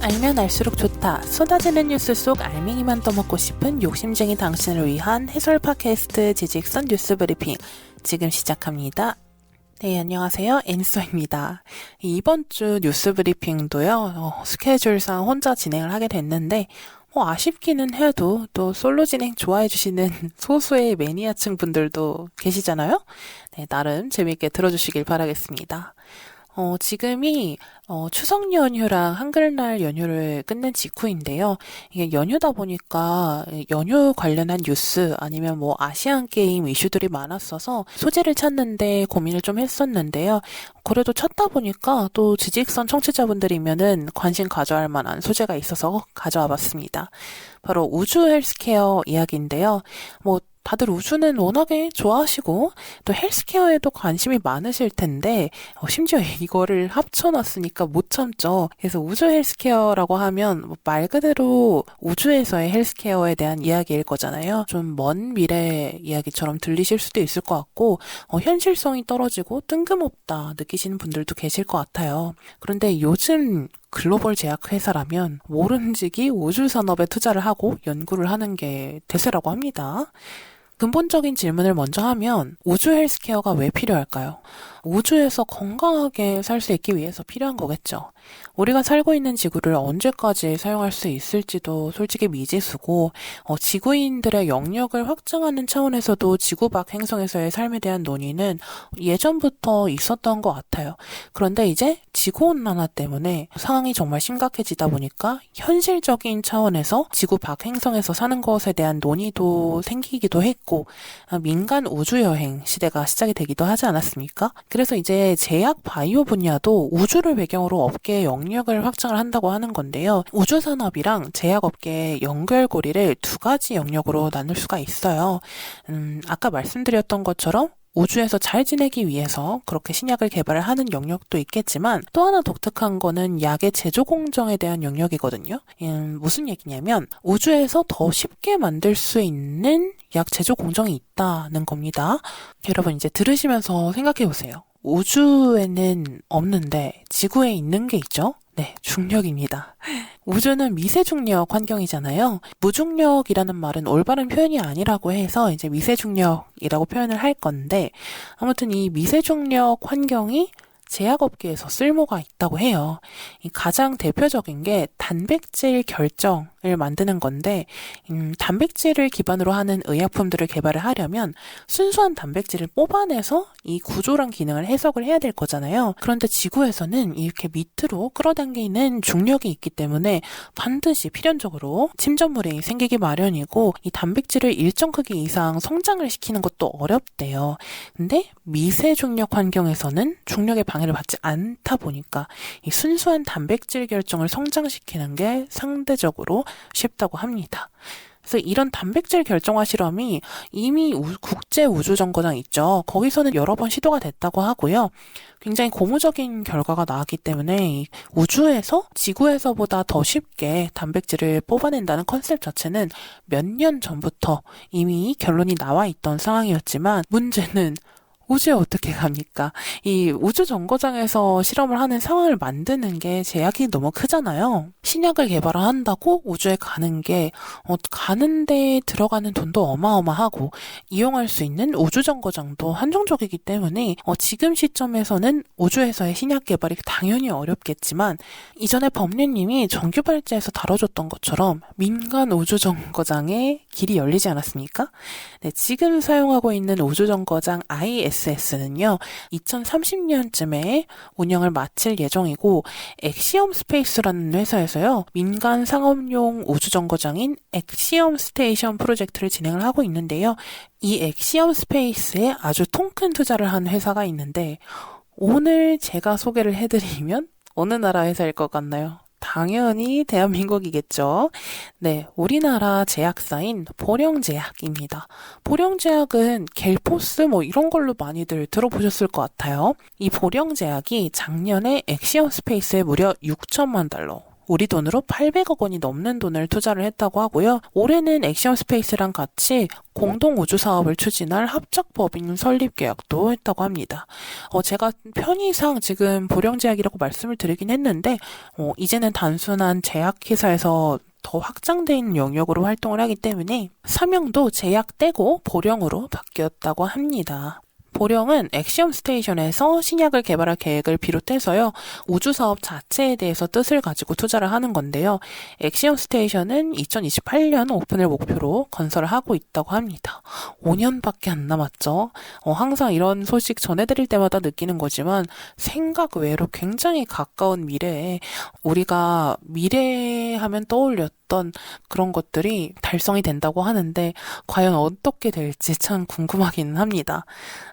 알면 알수록 좋다. 쏟아지는 뉴스 속 알맹이만 떠먹고 싶은 욕심쟁이 당신을 위한 해설 팟캐스트 지직선 뉴스 브리핑. 지금 시작합니다. 네, 안녕하세요. 앤서입니다. 이번 주 뉴스 브리핑도요, 어, 스케줄상 혼자 진행을 하게 됐는데, 뭐 아쉽기는 해도 또 솔로 진행 좋아해주시는 소수의 매니아층 분들도 계시잖아요? 네, 나름 재밌게 들어주시길 바라겠습니다. 어, 지금이 어, 추석 연휴랑 한글날 연휴를 끝낸 직후인데요. 이게 연휴다 보니까 연휴 관련한 뉴스 아니면 뭐 아시안 게임 이슈들이 많았어서 소재를 찾는데 고민을 좀 했었는데요. 그래도 찾다 보니까 또 지직선 청취자분들이면은 관심 가져할 만한 소재가 있어서 가져와 봤습니다. 바로 우주 헬스케어 이야기인데요. 뭐 다들 우주는 워낙에 좋아하시고 또 헬스케어에도 관심이 많으실 텐데 어, 심지어 이거를 합쳐놨으니까 못 참죠. 그래서 우주 헬스케어라고 하면 뭐말 그대로 우주에서의 헬스케어에 대한 이야기일 거잖아요. 좀 먼 미래 이야기처럼 들리실 수도 있을 것 같고 어, 현실성이 떨어지고 뜬금없다 느끼시는 분들도 계실 것 같아요. 그런데 요즘 글로벌 제약회사라면 모름지기 우주산업에 투자를 하고 연구를 하는 게 대세라고 합니다. 근본적인 질문을 먼저 하면 우주 헬스케어가 왜 필요할까요? 우주에서 건강하게 살 수 있기 위해서 필요한 거겠죠. 우리가 살고 있는 지구를 언제까지 사용할 수 있을지도 솔직히 미지수고, 어, 지구인들의 영역을 확장하는 차원에서도 지구 밖 행성에서의 삶에 대한 논의는 예전부터 있었던 것 같아요. 그런데 이제 지구온난화 때문에 상황이 정말 심각해지다 보니까 현실적인 차원에서 지구 밖 행성에서 사는 것에 대한 논의도 생기기도 했고, 아, 민간 우주여행 시대가 시작이 되기도 하지 않았습니까? 그래서 이제 제약 바이오 분야도 우주를 배경으로 업계 영역을 확장을 한다고 하는 건데요. 우주 산업이랑 제약 업계의 연결고리를 두 가지 영역으로 나눌 수가 있어요. 음, 아까 말씀드렸던 것처럼 우주에서 잘 지내기 위해서 그렇게 신약을 개발을 하는 영역도 있겠지만 또 하나 독특한 거는 약의 제조 공정에 대한 영역이거든요. 음, 무슨 얘기냐면 우주에서 더 쉽게 만들 수 있는 약 제조 공정이 있다는 겁니다. 여러분 이제 들으시면서 생각해 보세요. 우주에는 없는데 지구에 있는 게 있죠? 네, 중력입니다. 우주는 미세중력 환경이잖아요. 무중력이라는 말은 올바른 표현이 아니라고 해서 이제 미세중력이라고 표현을 할 건데, 아무튼 이 미세중력 환경이 제약업계에서 쓸모가 있다고 해요. 가장 대표적인 게 단백질 결정을 만드는 건데, 음, 단백질을 기반으로 하는 의약품들을 개발을 하려면 순수한 단백질을 뽑아내서 이 구조랑 기능을 해석을 해야 될 거잖아요. 그런데 지구에서는 이렇게 밑으로 끌어당기는 중력이 있기 때문에 반드시 필연적으로 침전물이 생기기 마련이고, 이 단백질을 일정 크기 이상 성장을 시키는 것도 어렵대요. 근데 미세 중력 환경에서는 중력의 방해를 받지 않다 보니까 이 순수한 단백질 결정을 성장시키는 게 상대적으로 쉽다고 합니다. 그래서 이런 단백질 결정화 실험이 이미 국제 우주 정거장 있죠. 거기서는 여러 번 시도가 됐다고 하고요. 굉장히 고무적인 결과가 나왔기 때문에 우주에서 지구에서보다 더 쉽게 단백질을 뽑아낸다는 컨셉 자체는 몇 년 전부터 이미 결론이 나와 있던 상황이었지만 문제는 우주에 어떻게 갑니까? 이 우주 정거장에서 실험을 하는 상황을 만드는 게 제약이 너무 크잖아요. 신약을 개발을 한다고 우주에 가는 게 어, 가는데 들어가는 돈도 어마어마하고 이용할 수 있는 우주 정거장도 한정적이기 때문에 어, 지금 시점에서는 우주에서의 신약 개발이 당연히 어렵겠지만 이전에 법률님이 정규 발제에서 다뤄줬던 것처럼 민간 우주 정거장의 길이 열리지 않았습니까? 네, 지금 사용하고 있는 우주 정거장 IS SS는요, 2030년쯤에 운영을 마칠 예정이고, 엑시엄 스페이스라는 회사에서요, 민간 상업용 우주정거장인 엑시엄 스테이션 프로젝트를 진행을 하고 있는데요. 이 엑시엄 스페이스에 아주 통 큰 투자를 한 회사가 있는데, 오늘 제가 소개를 해드리면 어느 나라 회사일 것 같나요? 당연히 대한민국이겠죠. 네, 우리나라 제약사인 보령제약입니다. 보령제약은 겔포스 뭐 이런 걸로 많이들 들어보셨을 것 같아요. 이 보령제약이 작년에 엑시언 스페이스에 무려 6천만 달러, 우리 돈으로 800억 원이 넘는 돈을 투자를 했다고 하고요. 올해는 액션 스페이스랑 같이 공동 우주 사업을 추진할 합작 법인 설립 계약도 했다고 합니다. 어, 제가 편의상 지금 보령 제약이라고 말씀을 드리긴 했는데 어, 이제는 단순한 제약회사에서 더 확장된 영역으로 활동을 하기 때문에 사명도 제약 떼고 보령으로 바뀌었다고 합니다. 보령은 엑시엄 스테이션에서 신약을 개발할 계획을 비롯해서요, 우주 사업 자체에 대해서 뜻을 가지고 투자를 하는 건데요. 엑시엄 스테이션은 2028년 오픈을 목표로 건설을 하고 있다고 합니다. 5년밖에 안 남았죠. 어, 항상 이런 소식 전해드릴 때마다 느끼는 거지만 생각 외로 굉장히 가까운 미래에 우리가 미래 하면 떠올렸 던 그런 것들이 달성이 된다고 하는데 과연 어떻게 될지 참 궁금하기는 합니다.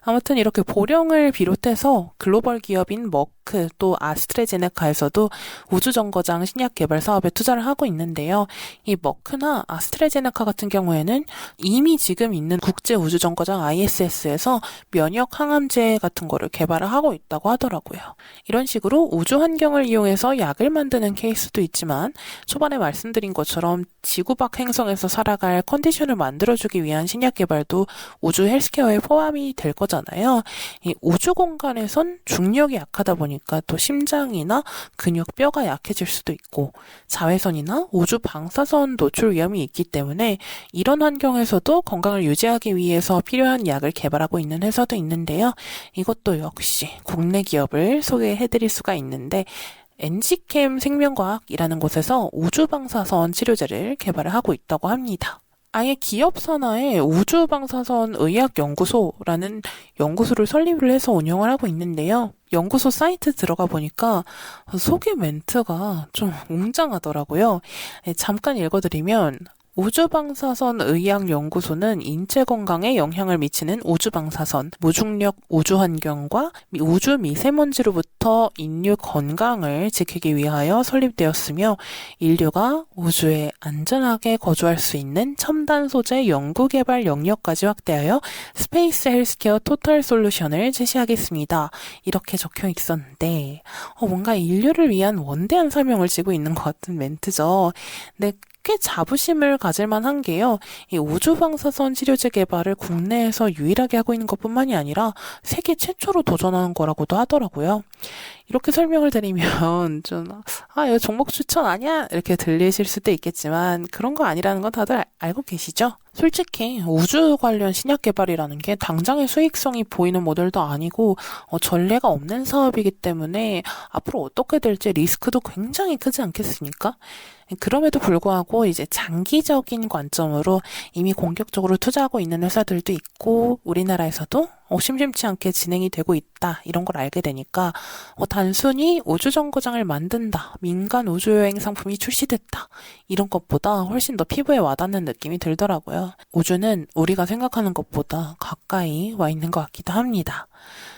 아무튼 이렇게 보령을 비롯해서 글로벌 기업인 머크 또 아스트레제네카에서도 우주정거장 신약 개발 사업에 투자를 하고 있는데요. 이 머크나 아스트레제네카 같은 경우에는 이미 지금 있는 국제 우주정거장 ISS에서 면역 항암제 같은 거를 개발을 하고 있다고 하더라고요. 이런 식으로 우주 환경을 이용해서 약을 만드는 케이스도 있지만 초반에 말씀드린 것 처럼 지구 밖 행성에서 살아갈 컨디션을 만들어주기 위한 신약 개발도 우주 헬스케어에 포함이 될. 거잖아요. 이 우주 공간에선 중력이 약하다 보니까 또 심장이나 근육 뼈가 약해질 수도 있고 자외선이나 우주 방사선 노출 위험이 있기 때문에 이런 환경에서도 건강을 유지하기 위해서 필요한 약을 개발하고 있는 회사도 있는데요. 이것도 역시 국내 기업을 소개해드릴 수가 있는데 엔지캠 생명과학이라는 곳에서 우주방사선 치료제를 개발을 하고 있다고 합니다. 아예 기업 산하에 우주방사선 의학연구소라는 연구소를 설립을 해서 운영을 하고 있는데요. 연구소 사이트 들어가 보니까 소개 멘트가 좀 웅장하더라고요. 네, 잠깐 읽어드리면 우주방사선 의학연구소는 인체 건강에 영향을 미치는 우주방사선, 무중력 우주환경과 우주 미세먼지로부터 인류 건강을 지키기 위하여 설립되었으며 인류가 우주에 안전하게 거주할 수 있는 첨단 소재 연구 개발 영역까지 확대하여 스페이스 헬스케어 토탈 솔루션을 제시하겠습니다. 이렇게 적혀 있었는데 어, 뭔가 인류를 위한 원대한 사명을 지고 있는 것 같은 멘트죠. 근데 꽤 자부심을 가질 만한 게요. 이 우주 방사선 치료제 개발을 국내에서 유일하게 하고 있는 것뿐만이 아니라 세계 최초로 도전하는 거라고도 하더라고요. 이렇게 설명을 드리면 좀, 아, 이거 종목 추천 아니야? 이렇게 들리실 수도 있겠지만 그런 거 아니라는 건 다들 알고 계시죠? 솔직히 우주 관련 신약 개발이라는 게 당장의 수익성이 보이는 모델도 아니고 어, 전례가 없는 사업이기 때문에 앞으로 어떻게 될지 리스크도 굉장히 크지 않겠습니까? 그럼에도 불구하고 이제 장기적인 관점으로 이미 공격적으로 투자하고 있는 회사들도 있고 우리나라에서도 어, 심심치 않게 진행이 되고 있다 이런 걸 알게 되니까 어, 단순히 우주 정거장을 만든다 민간 우주 여행 상품이 출시됐다 이런 것보다 훨씬 더 피부에 와닿는 느낌이 들더라고요. 우주는 우리가 생각하는 것보다 가까이 와 있는 것 같기도 합니다.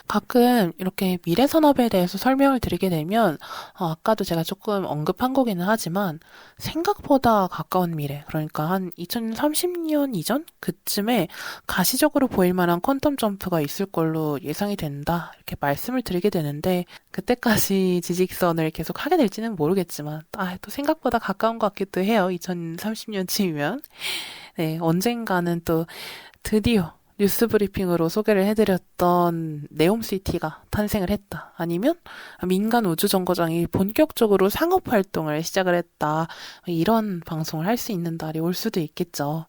가끔 이렇게 미래 산업에 대해서 설명을 드리게 되면 어, 아까도 제가 조금 언급한 거기는 하지만 생각보다 가까운 미래. 그러니까 한 2030년 이전? 그쯤에 가시적으로 보일 만한 퀀텀 점프가 있을 걸로 예상이 된다. 이렇게 말씀을 드리게 되는데 그때까지 지직선을 계속 하게 될지는 모르겠지만 아, 또 생각보다 가까운 것 같기도 해요. 2030년쯤이면. 네 언젠가는 또 드디어 뉴스 브리핑으로 소개를 해드렸던 네옴시티가 탄생을 했다. 아니면 민간 우주정거장이 본격적으로 상업 활동을 시작을 했다. 이런 방송을 할 수 있는 날이 올 수도 있겠죠.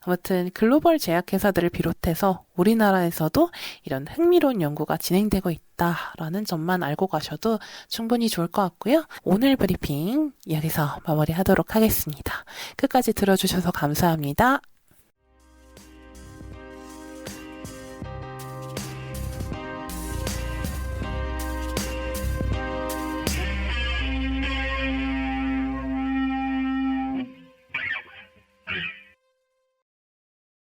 아무튼 글로벌 제약회사들을 비롯해서 우리나라에서도 이런 흥미로운 연구가 진행되고 있다라는 점만 알고 가셔도 충분히 좋을 것 같고요. 오늘 브리핑 여기서 마무리하도록 하겠습니다. 끝까지 들어주셔서 감사합니다.